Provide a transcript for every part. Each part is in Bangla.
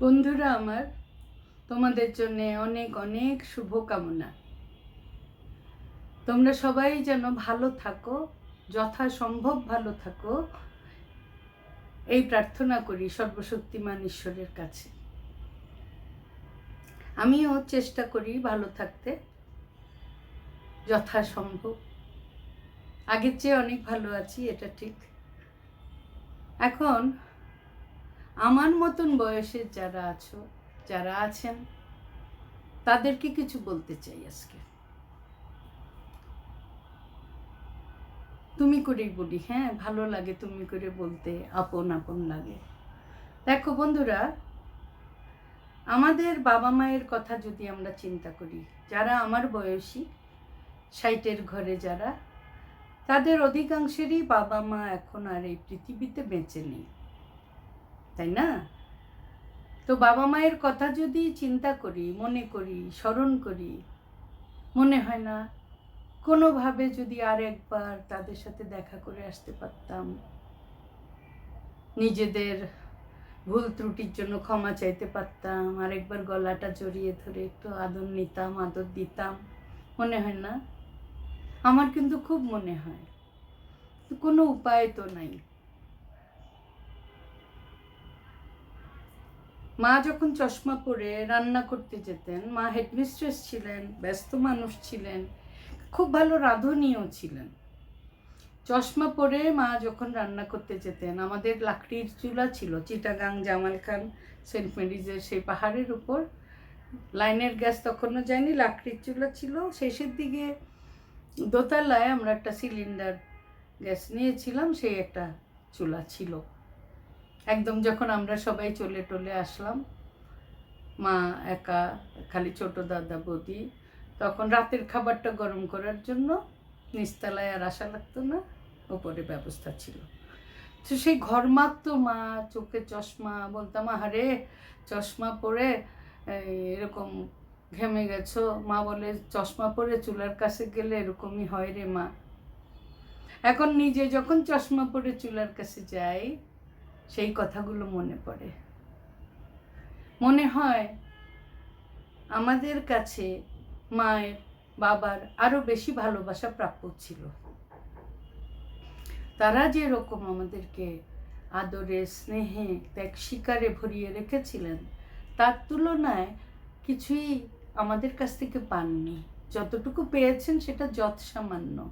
বন্ধুরা আমার, তোমাদের জন্য অনেক অনেক শুভকামনা। তোমরা সবাই যেন ভালো থাকো, যথাসম্ভব ভালো থাকো। এই প্রার্থনা করি সর্বশক্তিমান ঈশ্বরের কাছে। আমিও চেষ্টা করি ভালো থাকতে। যথাসম্ভব। আগের চেয়ে অনেক ভালো আছি, এটা ঠিক। এখন আমার মতন বয়সের যারা আছো, যারা আছেন, তাদেরকে কিছু বলতে চাই আজকে। তুমি করেই বলি হ্যাঁ ভালো লাগে তুমি করে বলতে, আপন আপন লাগে। দেখো বন্ধুরা, আমাদের বাবা মায়ের কথা যদি আমরা চিন্তা করি, যারা আমার বয়সী সাইটের ঘরে যারা, তাদের অধিকাংশেরই বাবা মা এখন আর এই পৃথিবীতে বেঁচে নেই। তাই না? তো বাবা মায়ের কথা যদি চিন্তা করি, মনে করি, স্মরণ করি, মনে হয় না কোনোভাবে যদি আর একবার তাদের সাথে দেখা করে আসতে পারতাম, নিজেদের ভুল ত্রুটির জন্য ক্ষমা চাইতে পারতাম, আরেকবার গলাটা জড়িয়ে ধরে একটু আদর নিতাম, আদর দিতাম, মনে হয় না? আমার কিন্তু খুব মনে হয়। কোনো উপায় তো নাই। মা যখন চশমা পরে রান্না করতে যেতেন, মা হেডমিস্ট্রেস ছিলেন, ব্যস্ত মানুষ ছিলেন, খুব ভালো রাঁধনীয় ছিলেন। চশমা পরে মা যখন রান্না করতে যেতেন, আমাদের লাকড়ির চুলা ছিল, চিটাগাং জামাল খান সেন্ট মেরিজের সেই পাহাড়ের উপর। লাইনের গ্যাস তখনও যায়নি, লাকড়ির চুলা ছিল। শেষের দিকে দোতলায় আমরা একটা সিলিন্ডার গ্যাস নিয়েছিলাম, সেই একটা চুলা ছিল। একদম যখন আমরা সবাই চলে টলে আসলাম, মা একা, খালি ছোট দাদা বৌদি, তখন রাতের খাবারটা গরম করার জন্য নিচতলায় আর আসা লাগতো না, ওপরে ব্যবস্থা ছিল। তো সেই ঘরমাক্ত মা, চোখে চশমা বলতাম আরে চশমা পরে এরকম ঘেমে গেছো? মা বলে, চশমা পরে চুলার কাছে গেলে এরকমই হয় রে মা। এখন নিজে যখন চশমা পরে চুলার কাছে যাই সেই কথাগুলো মনে পড়ে। মনে হয় আমাদের কাছে মায়ের, বাবার আরও বেশি ভালোবাসা প্রাপ্য ছিল। তারা যেরকম আমাদেরকে আদরে, স্নেহে ত্যাগ শিকারে ভরিয়ে রেখেছিলেন, তার তুলনায় কিছুই আমাদের কাছ থেকে পাননি। যতটুকু পেয়েছেন সেটা যৎ সামান্য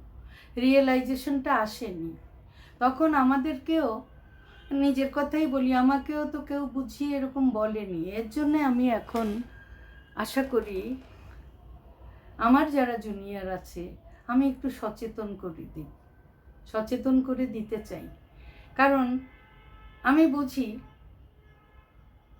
রিয়েলাইজেশনটা আসেনি। তখন আমাদেরকেও নিজের কথাই বলি, আমাকেও তো কেউ বুঝিয়ে এরকম বলেনি। এর জন্যে আমি এখন আশা করি আমার যারা জুনিয়র আছে, আমি একটু সচেতন করে দিই। সচেতন করে দিতে চাই। কারণ আমি বুঝি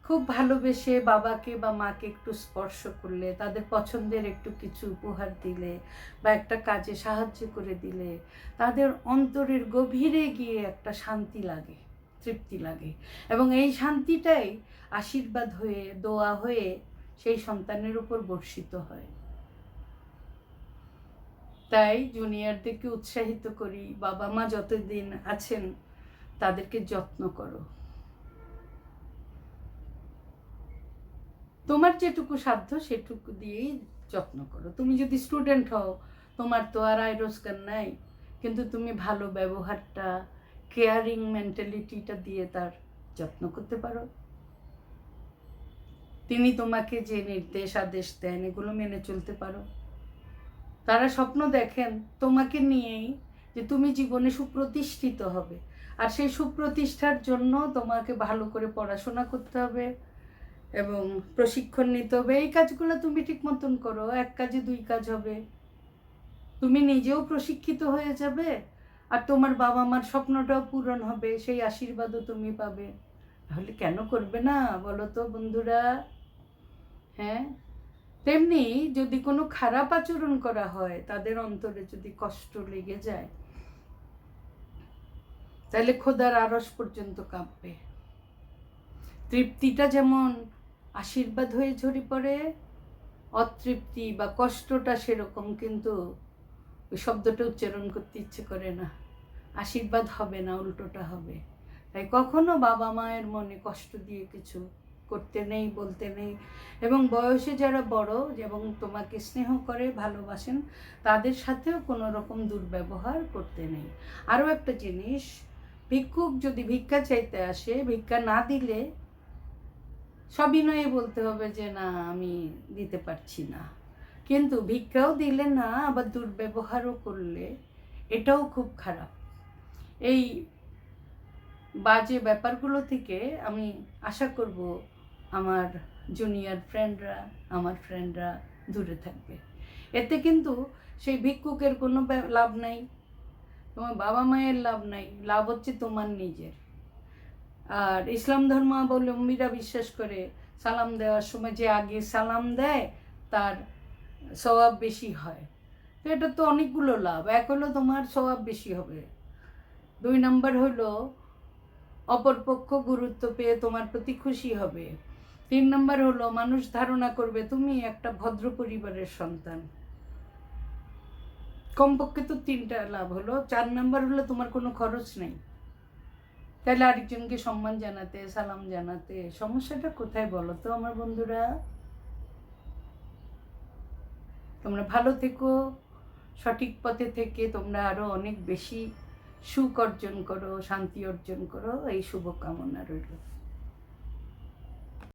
খুব ভালোবেসে বাবাকে বা মাকে একটু স্পর্শ করলে, তাদের পছন্দের একটু কিছু উপহার দিলে বা একটা কাজে সাহায্য করে দিলে, তাদের অন্তরের গভীরে গিয়ে একটা শান্তি লাগে। তৃপ্তি লাগে। এবং এই শান্তিটাই আশীর্বাদ হয়ে, দোয়া হয়ে সেই সন্তানের উপর বর্ষিত হয়। তাই জুনিয়রদেরকে উৎসাহিত করি বাবা মা যতদিন আছেন, তাদেরকে যত্ন করো। তোমার যেটুকু সাধ্য, সেটুকু দিয়েই যত্ন করো। তুমি যদি স্টুডেন্ট হও, তোমার তো আর আয় রোজগার নাই, কিন্তু তুমি ভালো ব্যবহারটা কেয়ারিং মেন্টালিটিটা দিয়ে তার যত্ন করতে পারো। তিনি তোমাকে যে নির্দেশ আদেশ দেন, এগুলো মেনে চলতে পারো। তারা স্বপ্ন দেখেন তোমাকে নিয়েই যে তুমি জীবনে সুপ্রতিষ্ঠিত হবে। আর সেই সুপ্রতিষ্ঠার জন্য তোমাকে ভালো করে পড়াশোনা করতে হবে এবং প্রশিক্ষণ নিতে হবে। এই কাজগুলো তুমি ঠিক মতন করো। এক কাজে দুই কাজ হবে। তুমি নিজেও প্রশিক্ষিত হয়ে যাবে। আর তোমার বাবা মার স্বপ্নটাও পূরণ হবে, সেই আশীর্বাদও তুমি পাবে। তাহলে কেন করবে না? বলো তো বন্ধুরা। হ্যাঁ? তেমনি যদি কোনো খারাপ আচরণ করা হয়, তাদের অন্তরে যদি কষ্ট লেগে যায়, তাহলে খোদার আরস পর্যন্ত কাঁপবে। তৃপ্তিটা যেমন আশীর্বাদ হয়ে ঝরে পড়ে, অতৃপ্তি বা কষ্টটা সেরকম কিন্তু ওই শব্দটা উচ্চারণ করতে ইচ্ছে করে না। আশীর্বাদ হবে না, উল্টোটা হবে। তাই কখনো বাবা মায়ের মনে কষ্ট দিয়ে কিছু করতে নেই, বলতে নেই। এবং বয়সে যারা বড় এবং তোমাকে স্নেহ করে, ভালোবাসেন, তাদের সাথেও কোনো রকম দুর্ব্যবহার করতে নেই। আরও একটা জিনিস, ভিক্ষুক যদি ভিক্ষা চাইতে আসে, ভিক্ষা না দিলে সবিনয়ে বলতে হবে যে, না, আমি দিতে পারছি না। কিন্তু ভিক্ষাও দিলে না, আবার দুর্ব্যবহারও করলে, এটাও খুব খারাপ। এই বাজে ব্যাপারগুলো থেকে আমি আশা করব আমার জুনিয়র ফ্রেন্ডরা আমার ফ্রেন্ডরা দূরে থাকবে। এতে কিন্তু সেই ভিক্ষুকের কোনো লাভ নাই, তোমার বাবা মায়ের লাভ নাই, লাভ হচ্ছে তোমার নিজের। আর ইসলাম ধর্মাবলম্বীরা বিশ্বাস করে, সালাম দেওয়ার সময় যে আগে সালাম দেয়, তার স্বভাব বেশি হয়। তো এটা তো অনেকগুলো লাভ, এক হলো তোমার স্বভাব বেশি হবে। দুই নাম্বার হলো অপরপক্ষ গুরুত্ব পেয়ে তোমার প্রতি খুশি হবে। তিন নাম্বার হলো, মানুষ ধারণা করবে তুমি একটা ভদ্র পরিবারের সন্তান। কমপক্ষে তো তিনটা লাভ হলো। চার নাম্বার হলো, তোমার কোনো খরচ নেই। তাহলে আরেকজনকে সম্মান জানাতে, সালাম জানাতে, সমস্যাটা কোথায় বলো তো আমার বন্ধুরা? তোমরা ভালো থেকো, সঠিক পথে থেকে তোমরা আরও অনেক বেশি সুখ অর্জন করো শান্তি অর্জন করো এই শুভকামনা রইল।